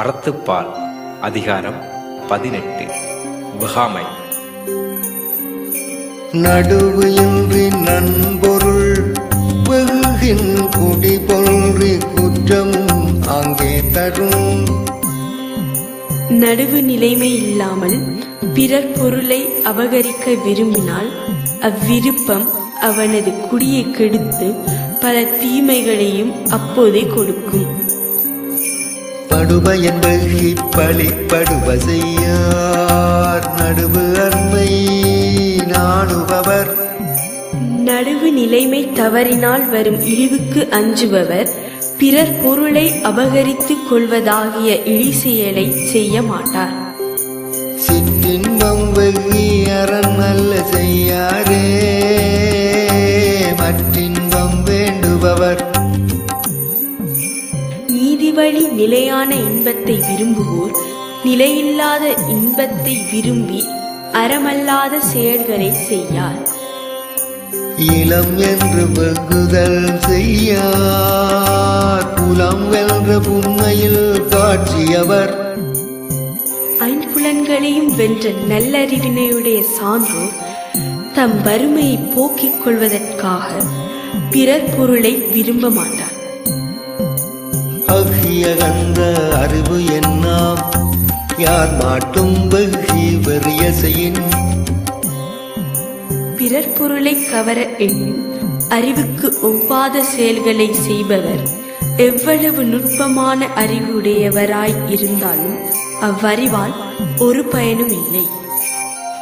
அறத்துப்பால் அதிகாரம் பதினெட்டு. வெகாமை நடுவு இன்றி நண்பொருள் வெகுகின் குடி பொன்றி குற்றமும் அங்கே தரும். நடுவு நிலைமை இல்லாமல் பிறர் பொருளை அபகரிக்க விரும்பினால் அவ்விருப்பம் அவனது குடியை கெடுத்து பல தீமைகளையும் அப்போதே கொடுக்கும். படுபயன் வெகி பழிப்படுவ செய்யார். நடுவு அன்மை நாடுபவர் நடுவு நிலைமை தவறினால் வரும் இழிவுக்கு அஞ்சுபவர். பிறர் பொருளை அபகரித்துக் கொள்வதாகிய இழி செயலை செய்ய மாட்டார். சிற்றின்பம் வெகி அரண் நல்ல செய்யாரே. வழி நிலையான இன்பத்தை விரும்புவோர் நிலையில்லாத இன்பத்தை விரும்பி அறமல்லாத செயல்களை செய்யார். இளம் என்று வெகுதல் செய்யார். புலம் வென்ற புண்மையில் காட்சியவர். ஐம்புலன்களையும் வென்ற நல்லறிவினையுடைய சான்றோர் தம் வறுமையை போக்கிக் கொள்வதற்காக பிறர் பொருளை விரும்ப மாட்டார். கந்த அறிவு என்னாம்? யார் மாட்டும் வெகி வெறிய செய்யின்? பிறர் பொருளை கவர எண்ணும் அறிவுக்கு ஒவ்வாத செயல்களை செய்பவர் எவ்வளவு நுட்பமான அறிவுடையவராய் இருந்தாலும் அவ்வறிவால் ஒரு பயனும் இல்லை.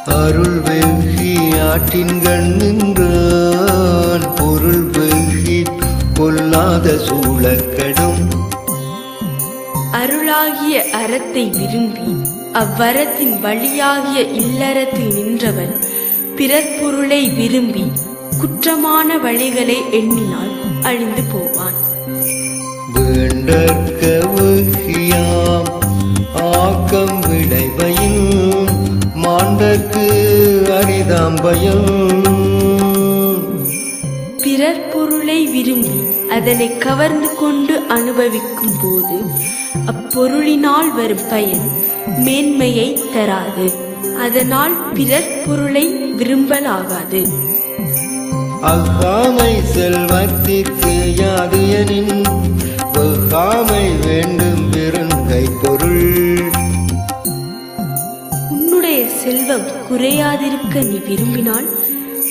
அருள் வெகி ஆற்றின் கண் நின்றான் பொருள் வெகி பொல்லாத சூழக்கடும். அருளாகிய அறத்தை விரும்பி அவ்வரத்தின் வழியாகிய இல்லறத்தில் நின்றவன் பிறர் பொருளை விரும்பி குற்றமான வழிகளை எண்ணினால் அழிந்து போவான். வேண்டற்க ஆக்கம் விளைவையும் மாண்டற்கு அரிதாம் பயம். பிறர் பொருளை விரும்பி அதனை கவர்ந்து கொண்டு அனுபவிக்கும் போது அப்பொருளினால் வரும் பயன் மேன்மையை தராது. அதனால் பிறர் பொருளை விரும்பலாகாது. அகாமை செல்வத்திற்கு யாது எனின் வெகாமை வேண்டும் பெருங்கை பொருள் உன்னுடைய செல்வம் குறையாதிருக்க நீ விரும்பினால்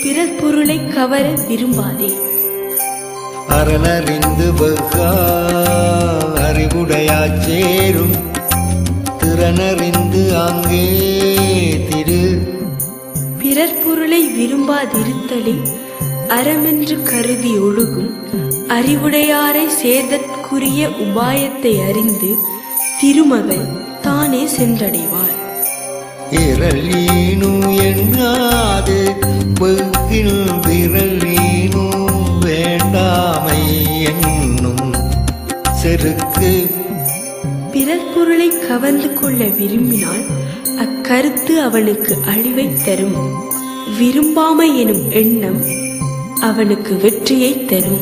பிறர் பொருளை கவர விரும்பாதே. அரணறிந்து வெகா அறிவுடையாச் சேரும். திறனறிந்து அங்கே திரு. பிறர் பொருளை விரும்பாதிருத்தலே அறமென்று கருதி ஒழுகும். அறிவுடையாரை சேர்தற்குரிய உபாயத்தை அறிந்து திருமகள் தானே சென்றடைவாள். இரளீனு எண்ணாது வெகில் செருக்கு பிறர் பொருளை கவர்ந்து கொள்ள விரும்பினால் அக்கருத்து அவனுக்கு அழிவை தரும். விரும்பாமை எனும் எண்ணம் அவனுக்கு வெற்றியை தரும்.